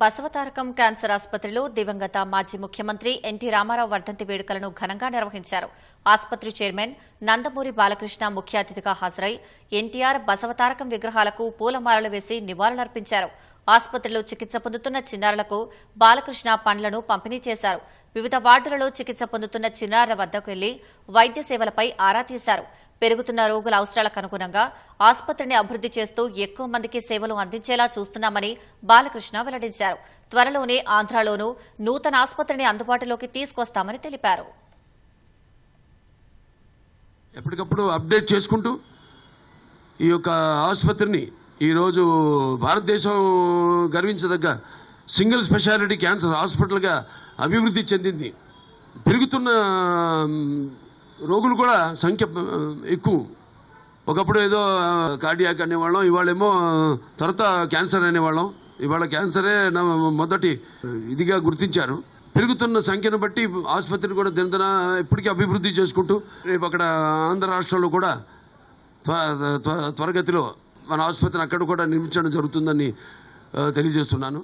Basavatarakam cancer ఆసుపత్రిలో దివంగత మాజీ ముఖ్యమంత్రి ఎన్టీ రామారావు వర్ధంతి వేడుకలను ఘనంగా నిర్వహించారు. ఆసుపత్రి చైర్మన్ నందమూరి బాలకృష్ణ ముఖ్య అతిథిగా హాజరై ఎన్టీఆర్ బసవతారకం విగ్రహాలకు పూలమాలలు వేసి నివాళులర్పించారు. ఆసుపత్రిలో చికిత్స పొందుతున్న చిన్నారులకు బాలకృష్ణ పండ్లను పంపిణీ చేశారు. వివిధ వార్డులలో చికిత్స పొందుతున్న చిన్నారుల వద్దకు వెళ్ళి వైద్య సేవలపై ఆరా తీశారు. పెరుగుతున్న రోగుల అవసరాలకు అనుగుణంగా ఆసుపత్రిని అభివృద్ది చేస్తూ ఎక్కువ మందికి సేవలు అందించేలా చూస్తున్నామని బాలకృష్ణ వెల్లడించారు. త్వరలోనే ఆంధ్రాలోనూ నూతన ఆసుపత్రిని అందుబాటులోకి తీసుకొస్తామని తెలిపారు. ఎప్పటికప్పుడు అప్డేట్ చేసుకుంటూ ఈ యొక్క ఆసుపత్రిని ఈరోజు భారతదేశం గర్వించదగ్గ సింగిల్ స్పెషాలిటీ క్యాన్సర్ హాస్పిటల్గా అభివృద్ధి చెందింది. పెరుగుతున్న రోగులు కూడా సంఖ్య ఎక్కువ. ఒకప్పుడు ఏదో కార్డియాక్ అనేవాళ్ళం ఇవాళేమో తర్వాత క్యాన్సర్ అనేవాళ్ళం. ఇవాళ క్యాన్సరే నా మొదటి ఇదిగా గుర్తించారు. పెరుగుతున్న సంఖ్యను బట్టి ఆసుపత్రిని కూడా దినదిన ఇప్పటికీ అభివృద్ధి చేసుకుంటూ రేపు అక్కడ ఆంధ్ర రాష్ట్రంలో కూడా త్వ- త్వ- త్వరగతిలో మన ఆసుపత్రిని అక్కడ కూడా నిర్మించడం జరుగుతుందని తెలియజేస్తున్నాను.